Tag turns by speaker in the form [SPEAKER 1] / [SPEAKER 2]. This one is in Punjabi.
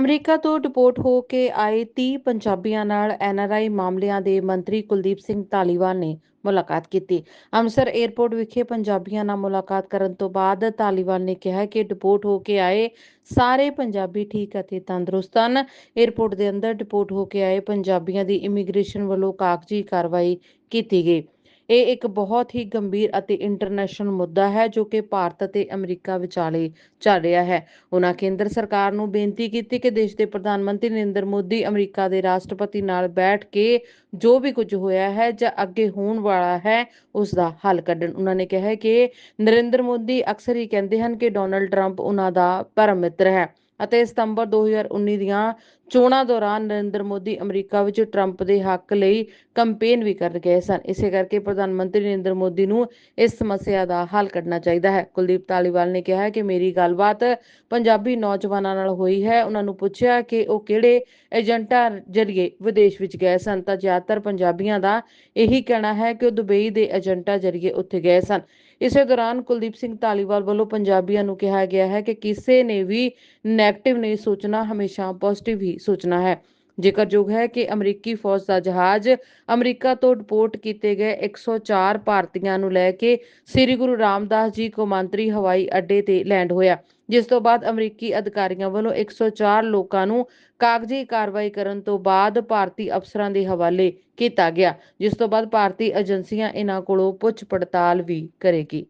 [SPEAKER 1] ਅਮਰੀਕਾ ਤੋਂ ਡਿਪੋਰਟ ਹੋ ਕੇ ਆਏ 30 ਪੰਜਾਬੀਆਂ ਨਾਲ ਐਨਆਰਆਈ ਮਾਮਲਿਆਂ ਦੇ ਮੰਤਰੀ ਕੁਲਦੀਪ ਸਿੰਘ ਧਾਲੀਵਾਲ ਨੇ ਮੁਲਾਕਾਤ ਕੀਤੀ। ਅੰਮ੍ਰਿਤਸਰ ਏਅਰਪੋਰਟ ਵਿਖੇ ਪੰਜਾਬੀਆਂ ਨਾਲ ਮੁਲਾਕਾਤ ਕਰਨ ਤੋਂ ਬਾਅਦ ਧਾਲੀਵਾਲ ਨੇ ਕਿਹਾ ਕਿ ਡਿਪੋਰਟ ਹੋ ਕੇ ਆਏ ਸਾਰੇ ਪੰਜਾਬੀ ਠੀਕ ਅਤੇ ਤੰਦਰੁਸਤ ਹਨ। ਏਅਰਪੋਰਟ ਦੇ ਅੰਦਰ ਡਿਪੋਰਟ ਹੋ ਕੇ ਆਏ ਪੰਜਾਬੀਆਂ ਦੀ ਇਮੀਗ੍ਰੇਸ਼ਨ ਵੱਲੋਂ ਕਾਗਜ਼ੀ ਕਾਰਵਾਈ ਕੀਤੀ ਗਈ। ਇਹ ਇੱਕ ਬਹੁਤ ਹੀ ਗੰਭੀਰ ਅਤੇ ਇੰਟਰਨੈਸ਼ਨਲ ਮੁੱਦਾ ਹੈ ਜੋ ਕਿ ਭਾਰਤ ਅਤੇ ਅਮਰੀਕਾ ਵਿਚਾਲੇ ਚੱਲ ਰਿਹਾ ਹੈ। ਉਹਨਾਂ ਕੇਂਦਰ ਸਰਕਾਰ ਨੂੰ ਬੇਨਤੀ ਕੀਤੀ ਕਿ ਦੇਸ਼ ਦੇ ਪ੍ਰਧਾਨ ਮੰਤਰੀ ਨਰਿੰਦਰ ਮੋਦੀ ਅਮਰੀਕਾ ਦੇ ਰਾਸ਼ਟਰਪਤੀ ਨਾਲ ਬੈਠ ਕੇ ਜੋ ਵੀ ਕੁਝ ਹੋਇਆ ਹੈ ਜਾਂ ਅੱਗੇ ਹੋਣ ਵਾਲਾ ਹੈ ਉਸ ਦਾ ਹੱਲ ਕੱਢਣ। ਉਹਨਾਂ ਨੇ ਕਿਹਾ ਕਿ ਨਰਿੰਦਰ ਮੋਦੀ ਅਕਸਰ ਹੀ ਕਹਿੰਦੇ ਹਨ ਕਿ ਡੋਨਲਡ ਟਰੰਪ ਉਹਨਾਂ ਦਾ ਪਰਮ ਮਿੱਤਰ ਹੈ ਅਤੇ ਸਤੰਬਰ 2019 ਦੀਆਂ ਚੋਣਾਂ ਦੌਰਾਨ ਨਰਿੰਦਰ ਮੋਦੀ ਅਮਰੀਕਾ ਵਿੱਚ ਟਰੰਪ ਦੇ ਹੱਕ ਲਈ ਕੰਪੇਨ ਵੀ ਕਰ ਗਏ ਸਨ। ਇਸੇ ਕਰਕੇ ਪ੍ਰਧਾਨ ਮੰਤਰੀ ਨਰਿੰਦਰ ਮੋਦੀ ਨੂੰ ਇਸ ਸਮੱਸਿਆ ਦਾ ਹੱਲ ਕੱਢਣਾ ਚਾਹੀਦਾ ਹੈ। ਕੁਲਦੀਪ ਧਾਲੀਵਾਲ ਨੇ ਕਿਹਾ ਹੈ ਕਿ ਮੇਰੀ ਗੱਲਬਾਤ ਪੰਜਾਬੀ ਨੌਜਵਾਨਾਂ ਨਾਲ ਹੋਈ ਹੈ। ਉਹਨਾਂ ਨੂੰ ਪੁੱਛਿਆ ਕਿ ਉਹ ਕਿਹੜੇ ਏਜੰਟਾਂ ਜਰੀਏ ਵਿਦੇਸ਼ ਵਿੱਚ ਗਏ ਸਨ, ਤਾਂ ਜ਼ਿਆਦਾਤਰ ਪੰਜਾਬੀਆਂ ਦਾ ਇਹੀ ਕਹਿਣਾ ਹੈ ਕਿ ਉਹ ਦੁਬਈ ਦੇ ਏਜੰਟਾਂ ਜਰੀਏ ਉੱਥੇ ਗਏ ਸਨ। ਇਸੇ ਦੌਰਾਨ ਕੁਲਦੀਪ ਸਿੰਘ ਧਾਲੀਵਾਲ ਵੱਲੋਂ ਪੰਜਾਬੀਆਂ ਨੂੰ ਕਿਹਾ ਗਿਆ ਹੈ ਕਿ ਕਿਸੇ ਨੇ ਵੀ ਨੈਗੇਟਿਵ ਨਹੀਂ ਸੋਚਣਾ, ਹਮੇਸ਼ਾ ਪੋਜ਼ਿਟਿਵ ਹੀ ਸੋਚਣਾ ਹੈ। ਜ਼ਿਕਰਯੋਗ ਹੈ ਕਿ ਅਮਰੀਕੀ ਫੌਜ ਦਾ ਜਹਾਜ਼ ਅਮਰੀਕਾ ਤੋਂ ਡਿਪੋਰਟ ਕੀਤੇ ਗਏ 104 ਭਾਰਤੀਆਂ ਨੂੰ ਲੈ ਕੇ ਸ੍ਰੀ ਗੁਰੂ ਰਾਮਦਾਸ ਜੀ ਕੌਮਾਂਤਰੀ ਹਵਾਈ ਅੱਡੇ ਤੇ ਲੈਂਡ ਹੋਇਆ। ਜਿਸ ਤੋਂ ਬਾਅਦ ਅਮਰੀਕੀ ਅਧਿਕਾਰੀਆਂ ਵੱਲੋਂ 104 ਲੋਕਾਂ ਨੂੰ ਕਾਗਜ਼ੀ ਕਾਰਵਾਈ ਕਰਨ ਤੋਂ ਬਾਅਦ ਭਾਰਤੀ ਅਫਸਰਾਂ ਦੇ ਹਵਾਲੇ ਕੀਤਾ ਗਿਆ, ਜਿਸ ਤੋਂ ਬਾਅਦ ਭਾਰਤੀ ਏਜੰਸੀਆਂ ਇਹਨਾਂ ਕੋਲੋਂ ਪੁੱਛ ਪੜਤਾਲ ਵੀ ਕਰੇਗੀ।